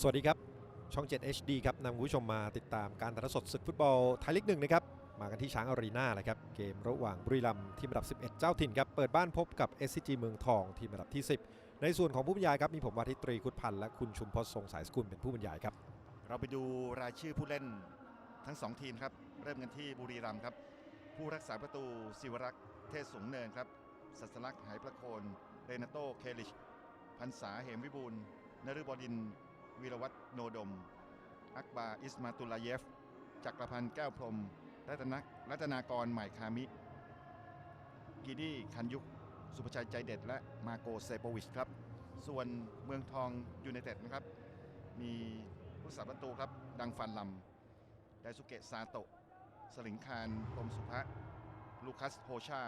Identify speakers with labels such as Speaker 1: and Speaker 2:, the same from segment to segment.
Speaker 1: สวัสดีครับ ช่อง 7 HD ครับนำคุณผู้ชมมาติดตามการถ่ายทอดสดศึกฟุตบอลไทยลีกหนึ่งนะครับ มากันที่ช้างอารีนาแหละครับ เกมระหว่างบุรีรัมย์ทีมอันดับ 11 เจ้าถิ่นครับ เปิดบ้านพบกับ SCG เมืองทองทีมอันดับที่ 10 ในส่วนของผู้บรรยายครับ มีผมวาทิตรีคุดพันธ์และคุณชุมพศทรงสายสกุลเป็นผู้บรรยายครับ
Speaker 2: เราไปดูรายชื่อผู้เล่นทั้งสองทีมครับ เริ่มกันที่บุรีรัมย์ครับ ผู้รักษาประตูศิวรักษ์เทศสูงเนินครับสัสลักษณ์ไหประโคนเรนาโตเคลิชพันษาเหมวิบูลนฤบดิน วีรวัฒน์โนดม อักบาอิสมาตุลาเยฟ จักรพันธ์แก้วพรม รัตนรัตนากรใหม่คามิ กีดี้คันยุก สุภชัยใจเด็ด และมาโกเซโปวิชครับ ส่วนเมืองทองยูไนเต็ดนะครับ มีผู้สาประตูครับ ดังฟันลำไดสุเกะซาโตะ สลิงคารพรมสุภะลูคัสโฮชา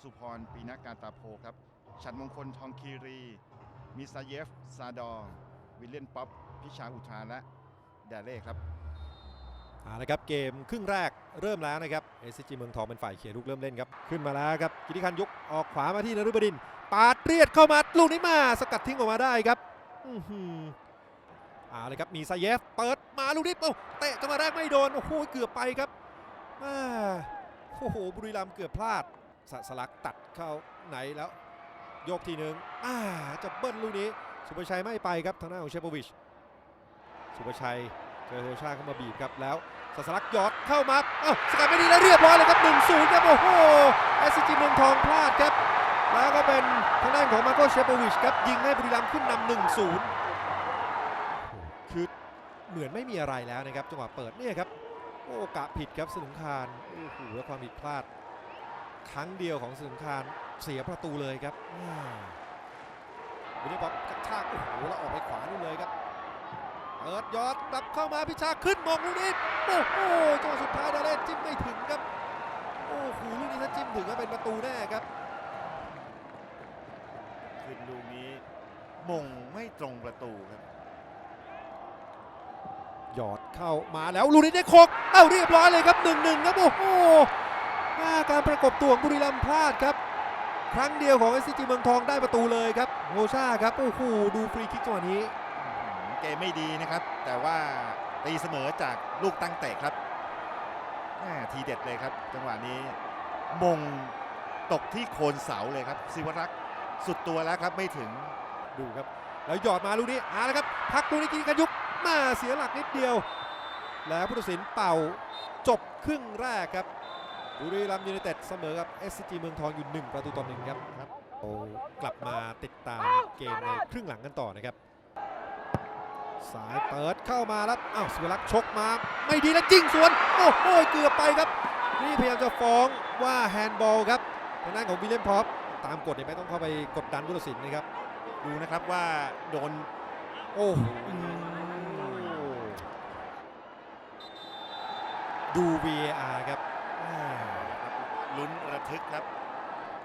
Speaker 2: สุพรปีนากาตาโพครับ ฉันมงคลทองคีรี มิซาเยฟ ซาดอร์วิลเลียนป๊อป พิชาอุทาและแดเล่ครับ
Speaker 1: เอาละครับเกมครึ่งแรกเริ่มแล้วนะครับ SCG เมืองทองเป็นฝ่ายเขียนลูกเริ่มเล่นครับ ขึ้นมาแล้วครับกิติคันยกออกขวามาที่นฤบดิน ปาดเรียดเข้ามาลูกนี้มาสกัดทิ้งออกมาได้ครับอื้อหือเอาเลยครับมีซาเยฟเปิดมาลูกนี้โอ้เตะจังหวะแรกไม่โดนโอ้โหเกือบไปครับโอ้โหบุรีรัมย์เกือบพลาดสสลักตัดเข้าไหนแล้วโยกทีหนึ่งจะเบิ้ลลูกนี้สุภชัยไม่ไปครับทางด้าของเชโปวิช สุภชัยเจอโฮชาเข้ามาบีบครับแล้วสัสลักหยอดเข้ามาเอ้าสกัดไม่ดีแล้วเรียบร้อยเลยครับ 1-0 ครับ โอ้โหเอสซีเมืองทองพลาดครับ แล้วก็เป็นทางด้านของมาโกเชปวิชครับ ยิงให้บุรีรัมย์ขึ้นนำ1-0 คือเหมือนไม่มีอะไรแล้วนะครับ จังหวะเปิดเนี่ยครับ โอ้กะผิดครับสนุงคารโอ้โหแล้วความผิดพลาด ครั้งเดียวของสนุงคารเสียประตูเลยครับวันนี้ป๊อปกระชากโอ้โหแล้วออกไปขวานู่นเลยครับ เปิดยอดกลับเข้ามาพิชาขึ้นมองลูกนี้โอ้โหจังหวะสุดท้ายดาเล่นจิ้มไม่ถึงครับ โอ้โหลูกนี้ถ้าจิ้มถึงก็เป็นประตูแน่ครับ
Speaker 2: ขึ้นลูกนี้มงไม่ตรงประตูครับ
Speaker 1: หยอดเข้ามาแล้วลูกนี้ได้โคกเอ้าเรียบร้อยเลยครับหนึ่งหนึ่งครับโอ้โหหน้าการประกบตัวของบุรีรัมย์พลาดครับ ครั้งเดียวของ SCG เมืองทองได้ประตูเลยครับโฮชาครับโอ้โหดูฟรีคิกจังหวะนี้
Speaker 2: เกมไม่ดีนะครับ แต่ว่าตีเสมอจากลูกตั้งเตะครับแหม่ทีเด็ดเลยครับ จังหวะนี้มงตกที่โคนเสาเลยครับศิวรักษ์สุดตัวแล้วครับไม่ถึง
Speaker 1: ดูครับ แล้วหยอดมาลูกนี้เอาละครับพักลูกนี้กินกันยุกมาเสียหลักนิดเดียว แล้วผู้ตัดสินเป่าจบครึ่งแรกครับบุรีรัมย์ยูไนเต็ดเสมอกับ SCG เมืองทองอยู่1ประตูต่อหนึ่งครับครับเรากลับมาติดตามเกมในครึ่งหลังกันต่อนะครับ สายเปิดเข้ามาแล้วอ้าวสุวรักษ์ชกมา ไม่ดีแล้วจิ้งสวน โอ้โหเกือบไปครับ นี่พยายามจะฟ้องว่าแฮนด์บอลครับทางด้านของวิลเลียมพอปตามกฎเนี่ยไม่ต้องเข้าไปกดดันผู้ตัดสินนะครับ
Speaker 2: ดูนะครับว่าโดน
Speaker 1: โอ้โหดู VAR ครับอ่า
Speaker 2: ลุ้นระทึกครับ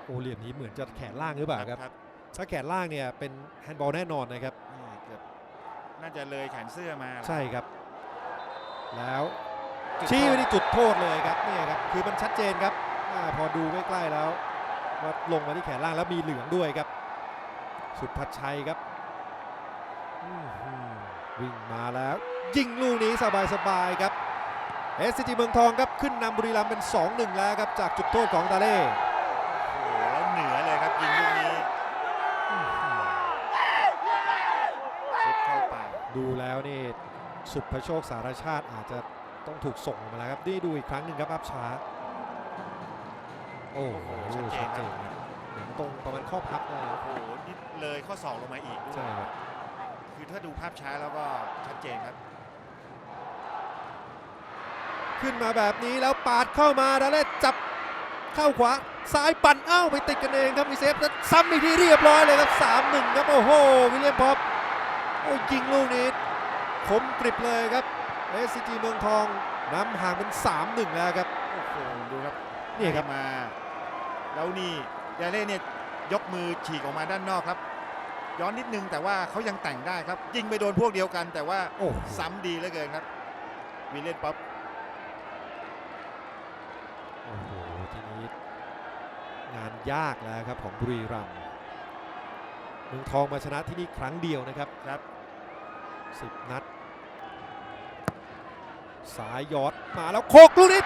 Speaker 1: โอ้เหลี่ยมนี้เหมือนจะแขนล่างหรือเปล่าครับ ถ้าแขนล่างเนี่ยเป็นแฮนด์บอลแน่นอนนะครับ
Speaker 2: นี่เกือบน่าจะเลยแขนเสื้อมา
Speaker 1: ใช่ครับ แล้ว
Speaker 2: จุด
Speaker 1: ชี้
Speaker 2: โท
Speaker 1: ไป
Speaker 2: ษ
Speaker 1: ที่จุดโทษเลยครับนี่ครับคือมันชัดเจนครับอาพอดูใกล้ๆแล้วว่าลงมาที่แขนล่างแล้วมีเหลืองด้วยครับ สุดพัชชัยครับอื้อหือวิ่งมาแล้วยิงลูกนี้สบายๆครับเอสซีเมืองทองครับขึ้นนำบุรีรัมย์เป็น 2-1 แล้วครับจากจุดโทษของดาเล่ ดูแล้วนี่สุภโชคสารชาติอาจจะต้องถูกส่งออกมาแล้วครับนี่ดูอีกครั้งหนึ่งครับอัพช้า โอ้โหชัดเจนครับเหมือนตรงประมาณข้อพับเลย
Speaker 2: โอ้โหนี่เลยข้อศอกลงมาอีกด้วย
Speaker 1: ใช่ครับ
Speaker 2: คือถ้าดูภาพช้าแล้วก็ชัดเจนครับ
Speaker 1: ขึ้นมาแบบนี้แล้วปาดเข้ามาดาเล่จับเข้าขวาซ้ายปั่นเอ้าไปติดกันเองครับมีเซฟแล้วซ้ำอีกทีเรียบร้อยเลยครับ3-1ครับโอ้โหวิลเลียมพอป โอ้ยิงลูกนี้คมกริบเลยครับเอสซีจีเมืองทองนำห่างเป็น 3-1 แล้วครับ
Speaker 2: โอ้โหดูครับ
Speaker 1: นี่ครับ
Speaker 2: มา แล้วนี่ยาเล่เนี่ยยกมือฉีกออกมาด้านนอกครับ ย้อนนิดนึงแต่ว่าเขายังแต่งได้ครับ ยิงไปโดนพวกเดียวกัน แต่ว่า
Speaker 1: โอ้โห
Speaker 2: ซ้ำดีเหลือเกินครับวิลเลียนป๊อป
Speaker 1: โอ้โหทีนี้งานยากแล้วครับของบุรีรัมย์ เมืองทองมาชนะที่นี่ครั้งเดียวนะครับ
Speaker 2: ครับ
Speaker 1: 10นัด สายยอดมาแล้วโคกลูกนี้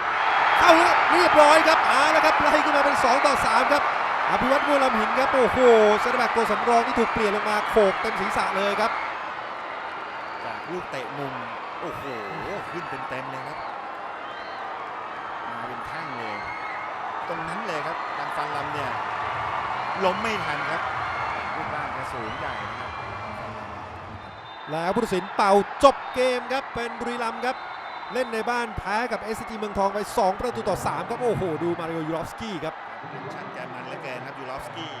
Speaker 1: เข้าเรียบร้อยครับเอาละครับไล่ขึ้นมาเป็น 2 ต่อ 3 ครับอภิวัตรบัวลำหินครับโอ้โหเซนเตอร์แบ็กตัวสำรองที่ถูกเปลี่ยนลงมาโขกเต็มศีรษะเลยครับ
Speaker 2: จากลูกเตะมุมโอ้โหขึ้นเต็มๆเลยครับมาเป็นแท่งเลย ตรงนั้นเลยครับการฟันลำเนี่ยล้มไม่ทันครับ รูปร่างแกสูงใหญ่นะครับการฟันลำ
Speaker 1: แล้วผู้ตัดสินเป่าจบเกมครับเป็นบุรีรัมย์ครับเล่นในบ้านแพ้กับ s อ g เมืองทองไป 2 ประตูต่อ 3 ครับ โอ้โห ดูมาริโอยูรอฟสกี้ครับ
Speaker 2: ชันแกมันเหลือเกินครับยูรอฟสกี้